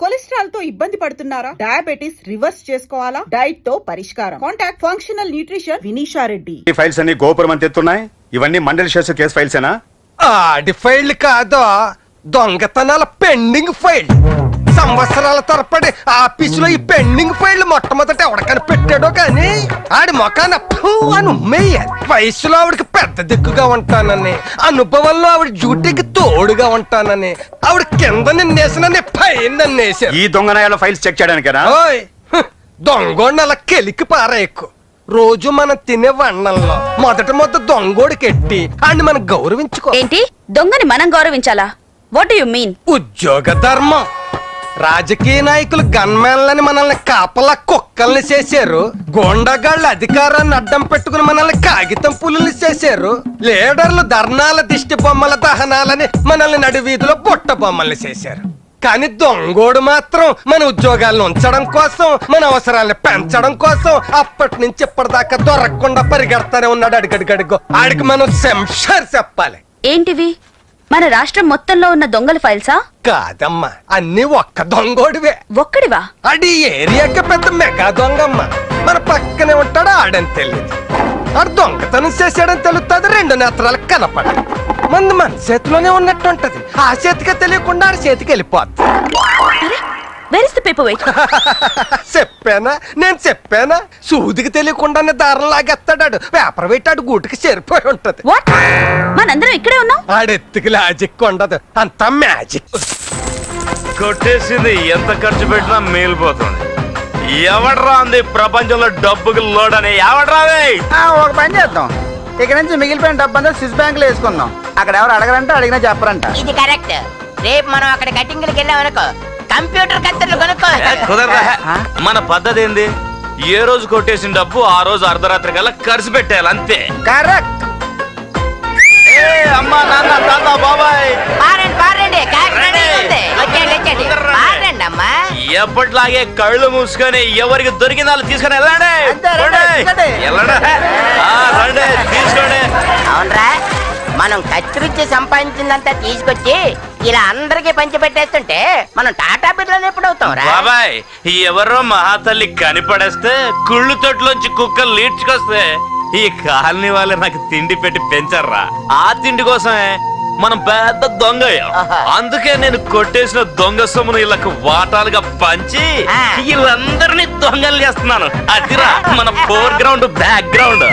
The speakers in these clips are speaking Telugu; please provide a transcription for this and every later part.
కొలెస్ట్రాల్తో ఇబ్బంది పడుతున్నారా? డయాబెటిస్ రివర్స్ చేసుకోవాలా? డైట్తో పరిష్కారం. Contact functional nutrition Vinisha Reddy. ఈ ఫైల్స్ అన్ని గోపురం అంత ఎత్తున్నాయి ఇవన్నీ మండలి చేసే కేసు ఫైల్సేనా? ఆడి ఫైల్ కాదు? దొంగతనాల పెండింగ్ ఫైల్. సంవత్సరాల తరపడి ఆఫీసులో ఈ పెండింగ్ ఫైల్ మొట్టమొదట ఎవడికని పెట్టాడో కానీ ఆడి మొఖాన అని ఉమ్మేయాలి వయసులో ఆవిడకి పెద్ద దిక్కుగా ఉంటానని అనుభవంలో ఆవిడ డ్యూటీకి తోడుగా ఉంటానని ఆవిడ కింద నిన్నేసినని పైన నన్నేసారు ఈ దొంగనాయాల ఫైల్స్ చెక్ చేయడానికేనా ఓయ్ హ్, దొంగోడిని అలా కెలికి పారేయకు. రోజు మనం తినే వన్నంలో మొదట మొదట దొంగోడికి ఎట్టి ఆడిని మనం గౌరవించుకో. ఏంటి? దొంగని మనం గౌరవించాలా? వాట్ యు మీన్ ఉద్యోగ ధర్మం. రాజకీయ నాయకులు గన్మెన్లని మనల్ని కాపలా కుక్కల్ని చేశారు. గోండాగాళ్ళు అధికారాన్ని అడ్డం పెట్టుకుని మనల్ని కాగితం పులుల్ని చేశారు. లీడర్లు ధర్నాల దిష్టి బొమ్మల దహనాలని మనల్ని నడి వీధిలో బుట్ట బొమ్మల్ని చేశారు. కానీ దొంగోడు మాత్రం మన ఉద్యోగాలను ఉంచడం కోసం మన అవసరాలను పెంచడం కోసం అప్పటి నుంచి ఇప్పటిదాకా దొరకకుండా పరిగెడతానే ఉన్నాడు అడిగడిగడిగో. ఆడికి మనం శంషార్ చెప్పాలి. ఏంటివి? మన రాష్ట్రం మొత్తంలో ఉన్న దొంగల ఫైల్సా? కాదమ్మా అన్ని ఒక్క దొంగోడివే. ఒక్కడివా? ఆడి ఏరియాకి పెద్ద మెగా దొంగమ్మ. మన పక్కనే ఉంటాడు ఆడని తెలియదు ఆడు దొంగతనం చేసాడని తెలుస్తుంది రెండు నేత్రాలకు కనపడ మంది మన చేతిలోనే ఉన్నట్టు ఉంటది ఆ చేతికి తెలియకుండా ఆడి చేతికి వెళ్ళిపోద్ది. వేర్ వెయిట్ చెప్పానా? నేను చెప్పానా? సూదికి తెలియకుండానే దారం లాగేస్తాడు పేపర్ పెట్టాడు గూటికి చేరిపోయి ఉంటది. వాట్ మనందరం ఇక్కడే ఉన్నాం? ఆడెత్తుకి లాజిక్ ఉండదు. అంతా మ్యాజిక్ కొట్టేసింది ఎంత ఖర్చు పెట్టినా మేలిపోతుంది. ఎవడ్రా అంది ప్రపంచంలో డబ్బుకి లోడ్ అని ఎవడ్రావే ఆ, ఒక పని చేద్దాం. ఇక్కడ నుంచి మిగిలిపోయిన డబ్బు అంతా స్విస్ బ్యాంక్లో వేసుకుందాం. అక్కడ ఎవరు అడగరంట అడిగినా చెప్పరంట. ఇది కరెక్ట్. రేపు మనం అక్కడ కటింగ్లకి వెళ్ళాం అనుకో కంప్యూటర్ కత్తెరలు కొనుక్కో. కుదరదా? ఆ? మన పద్ధతి ఏంది ఏ రోజు కొట్టేసిన డబ్బు ఆ రోజు అర్ధరాత్రి కల్లా ఖర్చు పెట్టేయాలి అంతే. కరెక్ట్. ఏ అమ్మా నాన్న తాత బాబాయ్. పారండి పారండి. కాకి రెడీగా ఉంది. వచ్చేయండి వచ్చేయండి. పారండి అమ్మా ఎప్పటిలాగే కళ్ళు మూసుకొని ఎవరికి దొరికిన వాళ్ళు తీసుకొని వెళ్ళండి. వెళ్ళండి. మనం కత్తిరించి సంపాదించిందంతా తీసుకొచ్చి ఇలా అందరికీ పంచి పెట్టేస్తుంటే మనం టాటా బిర్లాని ఎప్పుడు అవుతాం రా? బాబాయ్ ఎవరో మహాతల్లి కనిపడేస్తే కుళ్ళు తొట్లోంచి కుక్కలు లీడ్చుకొస్తే ఈ కాలనీ వాళ్ళే నాకు తిండి పెట్టి పెంచారా ఆ తిండి కోసమే మనం పెద్ద దొంగ. అందుకే నేను కొట్టేసిన దొంగ సొమ్మును వీళ్ళకు వాటాలుగా పంచి. వీళ్ళందరినీ దొంగలు చేస్తున్నాను. అదిరా మన foreground background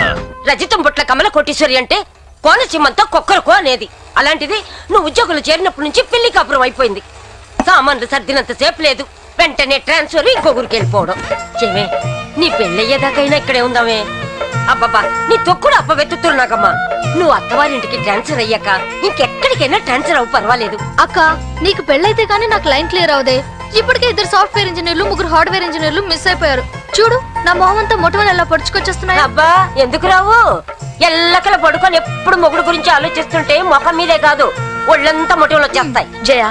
రజితం బుట్ల Kamala Koteswari అంటే కోనసీమంతా కుక్కరుకో అనేది. అలాంటిది నువ్వు ఉద్యోగులు చేరినప్పటి నుంచి పెళ్ళి కాపురం అయిపోయింది. సామాన్లు సర్దినంత సేపు లేదు. వెంటనే ట్రాన్స్ఫర్ ఇంకో ఊరికి వెళ్ళిపోవడం. చెమే నీ పెళ్ళయ్యేదాకైనా ఇక్కడే ఉందామే. అబ్బబ్బా నీ తొక్కుడు అప్పవెత్తుతురు నాకమ్మా. నువ్వు అత్తవారింటికి ట్రాన్స్ఫర్ అయ్యాక ఇంకెక్కడికైనా ట్రాన్స్ఫర్ అవ్వు పర్వాలేదు. అక్క నీకు పెళ్ళైతే కానీ నాకు లైన్ క్లియర్ అవుదే. ఇప్పటికే ఇద్దరు సాఫ్ట్వేర్ ఇంజనీర్లు ముగ్గురు హార్డ్వేర్ ఇంజనీర్లు మిస్ అయిపోయారు. చూడు నా మొహం అంతా మొట్టమొదటి ఎలా పడుచుకొచ్చేస్తున్నాయి. అబ్బా ఎందుకు రావు? ఎల్లకల పడుకొని ఎప్పుడు మొగుడు గురించి ఆలోచిస్తుంటే ముఖం మీదే కాదు ఒళ్ళంతా మొటిమలు వచ్చేస్తాయి. జయ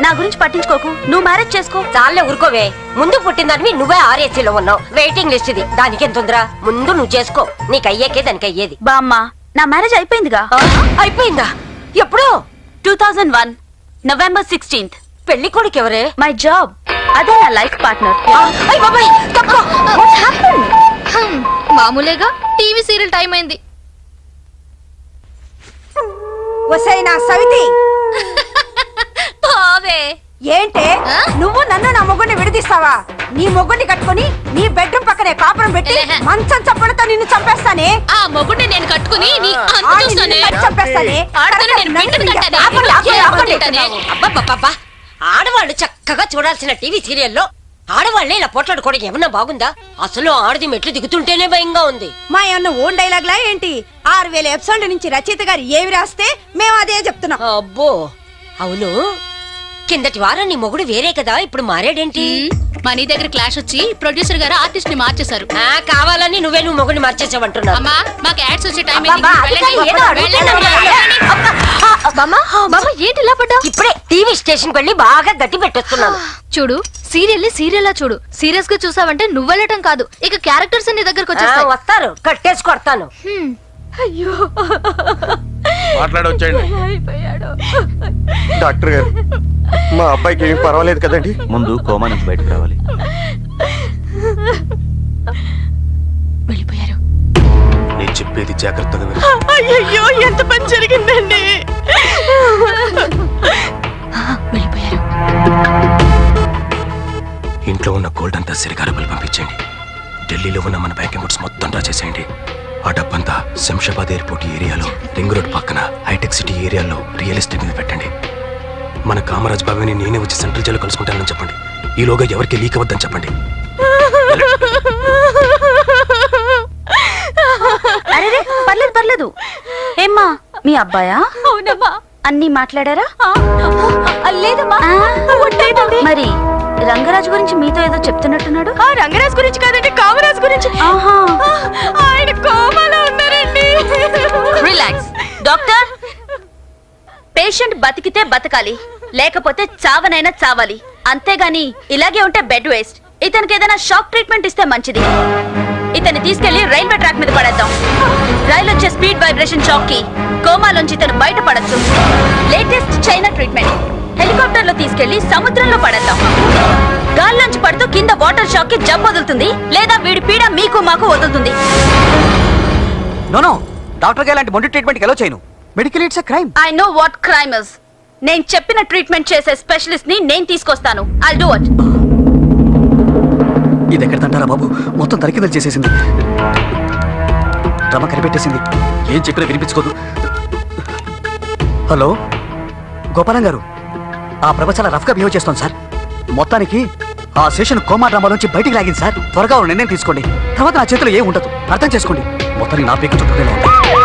నా గురించి పట్టించుకోకు. నువ్వు మ్యారేజ్ చేసుకో. చాలే ఊరుకోవే. ముందు పుట్టిందానివి నువ్వే ఆర్ఏసీలో ఉన్నావు. వెయిటింగ్ లిస్ట్ ఇది. దానికేం తొందర ముందు నువ్వు చేసుకో. నీకు అయ్యాకే దానికి అయ్యేది. బామ్మ నా మ్యారేజ్ అయిపోయిందిగా. ఆ, అయిపోయిందా? ఎప్పుడు? Two thousand one November sixteenth. పెళ్ళి కొడుకు ఎవరే? My job. అదే నా లైఫ్ పార్ట్నర్. మామూలేగా టీవీ సీరియల్ టైం అయింది. వసై నా సవితి. పోవే ఏంటే? నువ్వు నన్ను నా మొగ్గుని విడదీస్తావా? నీ మొగ్గుని కట్టుకొని నీ బెడ్రూమ్ పక్కనే కాపురం పెట్టి. మంచం చప్పడతో నిన్ను చంపేస్తానే? ఆ మొగుడిని నేను కట్టుకుని నీ అంత చూస్తానే. చంపేస్తానే? ఆడతాను నేను. అబ్బబ్బబ్బబ్బా. ఆడవాళ్ళు చక్కగా చూడాల్సిన టీవీ సీరియల్లో ఆడవాళ్ళే ఇలా పోట్లాడుకోవడం ఏమన్నా బాగుందా? అసలు ఆడది మెట్లు దిగుతుంటేనే భయంగా ఉంది. మా ఏమన్నా ఓన్ డైలాగ్ లా ఏంటి? ఆరు వేల ఎపిసోడ్ల నుంచి రచయిత గారు ఏమి రాస్తే మేము అదే చెప్తున్నాం. అబ్బో! అవును. కిందటి వారం నీ మొగుడు వేరే కదా ఇప్పుడు మారాడేంటి? మనీ దగ్గర క్లాష్ వచ్చి ప్రొడ్యూసర్ గారు ఆర్టిస్ట్ని మార్చేశారు. ఆ కావాలని నువ్వే నువ్వు మొగుడిని మార్చేసావంటున్నావు. అమ్మా మాకు యాడ్స్ వచ్చే టైం అబ్బబ్బా, అది కాదు, ఏదో అడుగుతున్నాను. ఏంటి ఇలా పడ్డావు? ఇప్పుడే టీవీ స్టేషన్ వెళ్ళి బాగా గట్టి పెట్టేస్తున్నాను. చూడు సీరియల్ని సీరియల్ లా చూడు. సీరియస్గా చూసావంటే నువ్వు వెళ్ళటం కాదు. ఇక క్యారెక్టర్స్ నీ దగ్గరకు ఆ, వచ్చేస్తాయి. వస్తారు కట్టేసి కొడతాను. హ్మ్. అయ్యో. మాట్లాడొచ్చండి అయిపోయాడు. డాక్టర్ గారు. మా అబ్బాయికి ఏం పర్వాలేదు కదండి? ముందు కోమా నుంచి బయటకు రావాలి. వెళ్ళిపోయారు. నేను చెప్పేది జాగ్రత్తగా విను. అయ్యో ఎంత పని జరిగిందండి. వెళ్ళిపోయారు. ఇంట్లో ఉన్న గోల్డ్ అంతా సిరిగారబులు పంపించండి. ఢిల్లీలో ఉన్న మన బ్యాంక్ అకౌంట్స్ మొత్తం డ్రా చేసేయండి. ఆ డబ్బంతా శంషాబాద్ ఎయిర్పోర్ట్ ఏరియాలో రింగ్ రోడ్ పక్కన హైటెక్ సిటీ ఏరియాలో రియల్ ఎస్టేట్ మీద పెట్టండి. మన కామరాజ్ బాబుని నేనే వచ్చి సెంట్రల్ జైల్లో కలుసుకుంటానని చెప్పండి. ఈలోగా ఎవరికి లీక్ అవ్వద్దని చెప్పండి. అరే పర్లేదు పర్లేదు. ఏమ్మా మీ అబ్బాయా? అవునమ్మా. అన్ని మాట్లాడారా? లేదమ్మా. మరి రంగరాజు గురించి మీతో ఏదో చెప్తున్నట్టున్నాడు? ఆ రంగరాజ్ గురించి కాదండి కామరాజ్ గురించి. ఆహా. బతకాలి. లేకపోతే చావనైనా చావాలి. అంతేగాని ఇలాగే ఉంటే బెడ్ వేస్ట్. ఇతనికి ఏదైనా షాక్ ట్రీట్మెంట్ ఇస్తే మంచిది. ఇతన్ని తీసుకెళ్ళి రైల్వే ట్రాక్ మీద పడేద్దాం. రైలు వచ్చే స్పీడ్ వైబ్రేషన్ షాక్కి కోమాలోంచి ఇతను బయటపడచ్చు. Latest China treatment. హెలికాప్టర్లో తీసుకెళ్ళి సముద్రంలో పడేద్దాం. గాల్లోంచి పడుతూ కింద వాటర్ షాక్కి జబ్బు వదులుతుంది. లేదా వీడి పీడ మీకు మాకు వదులుతుంది. నో డాక్టర్ గారు ఇలాంటి మొండి ట్రీట్మెంట్కి ఎలా చేయను. Medical it's crime I know what crime is నేను చెప్పిన ట్రీట్మెంట్ చేసే స్పెషలిస్ట్ని నేను తీసుకొస్తాను. ఐ డూ ఇట్ ఇది ఎక్కడ తంటారా బాబు? మొత్తం తరికిదలు చేసేసింది. రమ కనిపెట్టేసింది. ఏం చెప్పినా వినిపించుకోదు. హలో? గోపాలం గారు ఆ ప్రభ చాలా రఫ్గా బిహేవ్ చేస్తాం సార్. మొత్తానికి ఆ సెషన్ కోమా డ్రామా నుంచి బయటికి లాగింది సార్. త్వరగా ఓ నిర్ణయం తీసుకోండి. తర్వాత నా చేతిలో ఏం ఉండదు. అర్థం చేసుకోండి. మొత్తానికి నా పేరు చుట్టూనే